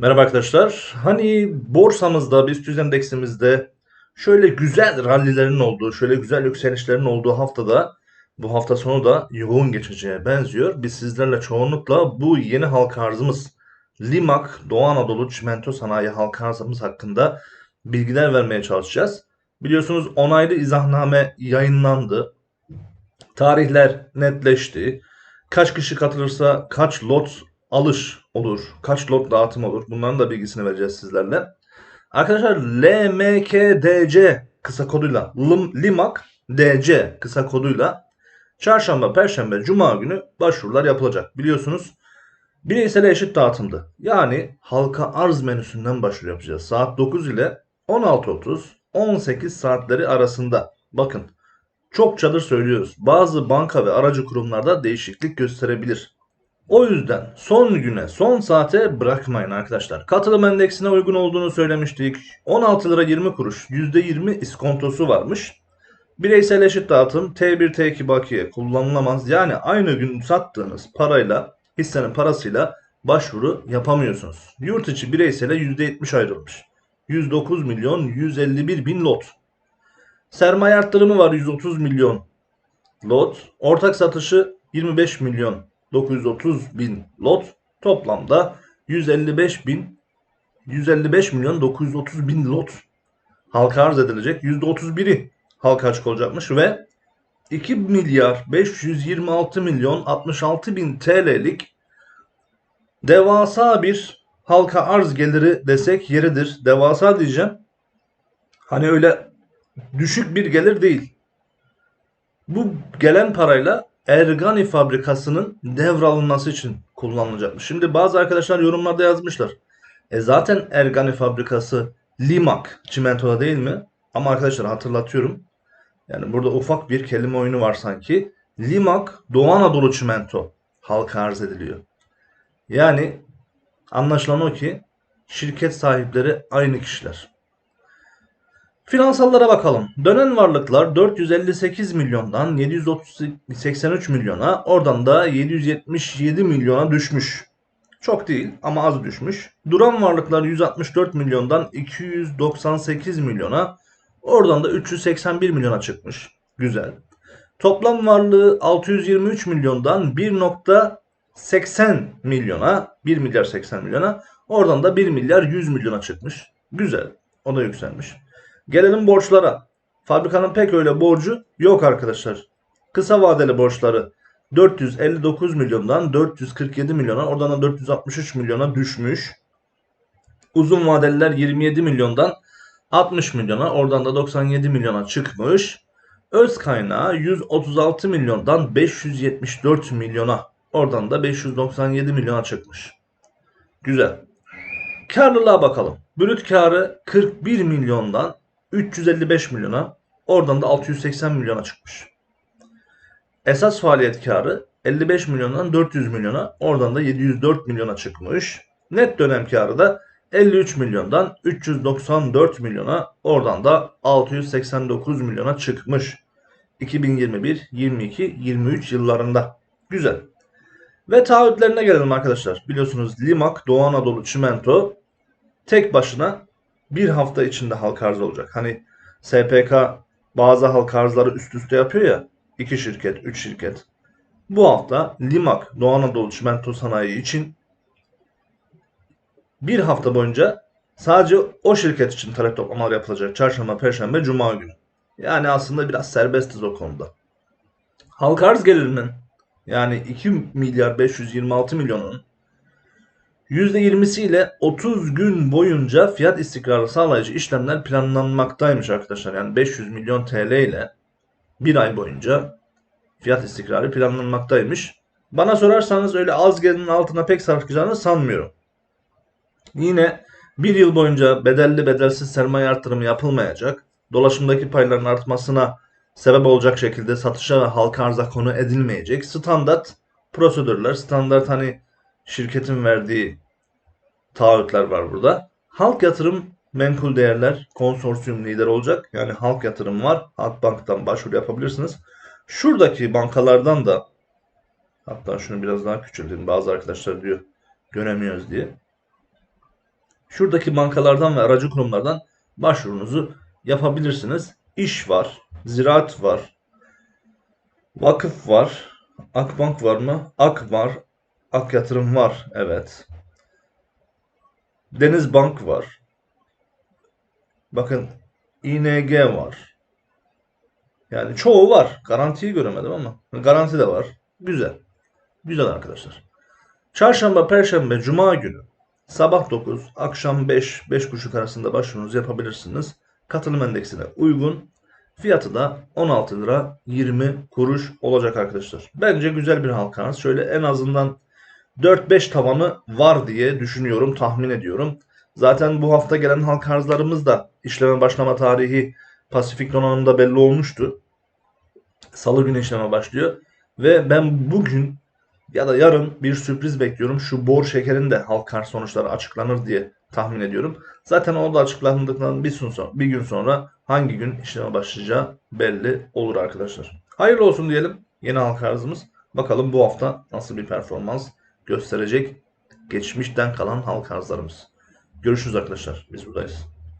Merhaba arkadaşlar. Hani borsamızda, BIST endeksimizde şöyle güzel rallilerin olduğu, şöyle güzel yükselişlerin olduğu haftada bu hafta sonu da yoğun geçeceğe benziyor. Biz sizlerle çoğunlukla bu yeni halka arzımız Limak Doğu Anadolu Çimento Sanayi halka arzımız hakkında bilgiler vermeye çalışacağız. Biliyorsunuz onaylı izahname yayınlandı. Tarihler netleşti. Kaç kişi katılırsa kaç lot alış olur, kaç lot dağıtım olur bunların da bilgisini vereceğiz sizlerle. Arkadaşlar LMKDC kısa koduyla Lim- Limak DC kısa koduyla çarşamba, perşembe, cuma günü başvurular yapılacak. Biliyorsunuz bireysel eşit dağıtımdı. Yani halka arz menüsünden başvuru yapacağız. Saat 9 ile 16.30 18 saatleri arasında. Bakın çokçadır söylüyoruz. Bazı banka ve aracı kurumlarda değişiklik gösterebilir. O yüzden son güne, son saate bırakmayın arkadaşlar. Katılım endeksine uygun olduğunu söylemiştik. 16 lira 20 kuruş, %20 iskontosu varmış. Bireysel eşit dağıtım T1 T2 bakiye kullanılamaz. Yani aynı gün sattığınız parayla, hissenin parasıyla başvuru yapamıyorsunuz. Yurt içi bireysele %70 ayrılmış. 109 milyon 151 bin lot. Sermaye arttırımı var 130 milyon lot. Ortak satışı 25 milyon 930 bin lot. Toplamda 155 bin 155 milyon 930 bin lot halka arz edilecek. %31'i halka açık olacakmış ve 2 milyar 526 milyon 66 bin TL'lik devasa bir halka arz geliri desek yeridir. Devasa diyeceğim. Hani öyle düşük bir gelir değil. Bu gelen parayla Ergani fabrikasının devralınması için kullanılacakmış. Şimdi bazı arkadaşlar yorumlarda yazmışlar. E zaten Ergani fabrikası Limak çimentoda değil mi? Ama arkadaşlar hatırlatıyorum. Yani burada ufak bir kelime oyunu var sanki. Limak Doğu Anadolu çimento halka arz ediliyor. Yani anlaşılan o ki şirket sahipleri aynı kişiler. Finansallara bakalım. Dönen varlıklar 458 milyondan 783 milyona, oradan da 777 milyona düşmüş. Çok değil ama az düşmüş. Duran varlıklar 164 milyondan 298 milyona, oradan da 381 milyona çıkmış. Güzel. Toplam varlığı 623 milyondan 1.80 milyona, 1 milyar 80 milyona, oradan da 1 milyar 100 milyona çıkmış. Güzel. O da yükselmiş. Gelelim borçlara. Fabrikanın pek öyle borcu yok arkadaşlar. Kısa vadeli borçları 459 milyondan 447 milyona, oradan da 463 milyona düşmüş. Uzun vadeliler 27 milyondan 60 milyona, oradan da 97 milyona çıkmış. Öz kaynağı 136 milyondan 574 milyona, oradan da 597 milyona çıkmış. Güzel. Karlılığa bakalım. Brüt karı 41 milyondan 355 milyona, oradan da 680 milyona çıkmış. Esas faaliyet karı 55 milyondan 400 milyona, oradan da 704 milyona çıkmış. Net dönem karı da 53 milyondan 394 milyona, oradan da 689 milyona çıkmış. 2021, 22, 23 yıllarında. Güzel. Ve taahhütlerine gelelim arkadaşlar. Biliyorsunuz Limak, Doğu Anadolu Çimento tek başına bir hafta içinde halka arz olacak. Hani SPK bazı halka arzları üst üste yapıyor ya. iki şirket, üç şirket. Bu hafta Limak Doğu Anadolu Çimento Sanayi için bir hafta boyunca sadece o şirket için talep toplamalar yapılacak. Çarşamba, Perşembe, Cuma günü. Yani aslında biraz serbestiz o konuda. Halka arz gelirinin yani 2 milyar 526 milyonun %20'siyle 30 gün boyunca fiyat istikrarı sağlayıcı işlemler planlanmaktaymış arkadaşlar. Yani 500 milyon TL ile bir ay boyunca fiyat istikrarı planlanmaktaymış. Bana sorarsanız öyle az gelinin altına pek sarkacağını sanmıyorum. Yine bir yıl boyunca bedelli bedelsiz sermaye artırımı yapılmayacak. Dolaşımdaki payların artmasına sebep olacak şekilde satışa ve halka arza konu edilmeyecek. Standart prosedürler, standart hani şirketin verdiği taahhütler var burada. Halk yatırım menkul değerler konsorsiyum lider olacak. Yani halk yatırım var. Halkbank'tan başvuru yapabilirsiniz. Şuradaki bankalardan da hatta şunu biraz daha küçülteyim. Bazı arkadaşlar diyor göremiyoruz diye. Şuradaki bankalardan ve aracı kurumlardan başvurunuzu yapabilirsiniz. İş var, ziraat var, vakıf var, Akbank var mı? Ak var, Ak Yatırım var, evet. Denizbank var. Bakın ING var. Yani çoğu var. Garantiyi göremedim ama garanti de var. Güzel. Güzel arkadaşlar. Çarşamba, Perşembe, Cuma günü sabah 9, akşam 5, 5.30 arasında başvurunuzu yapabilirsiniz. Katılım endeksine uygun. Fiyatı da 16 lira 20 kuruş olacak arkadaşlar. Bence güzel bir halka arz. Şöyle en azından 4-5 tavanı var diye düşünüyorum, tahmin ediyorum. Zaten bu hafta gelen halka arzlarımız da işleme başlama tarihi Pasifik donanımda belli olmuştu. Salı günü işleme başlıyor. Ve ben bugün ya da yarın bir sürpriz bekliyorum. Şu bor şekerin de halka arz sonuçları açıklanır diye tahmin ediyorum. Zaten o da açıklandıktan bir sonra, bir gün sonra hangi gün işleme başlayacağı belli olur arkadaşlar. Hayırlı olsun diyelim yeni halka arzımız. Bakalım bu hafta nasıl bir performans gösterecek geçmişten kalan halka arzlarımız. Görüşürüz arkadaşlar. Biz buradayız.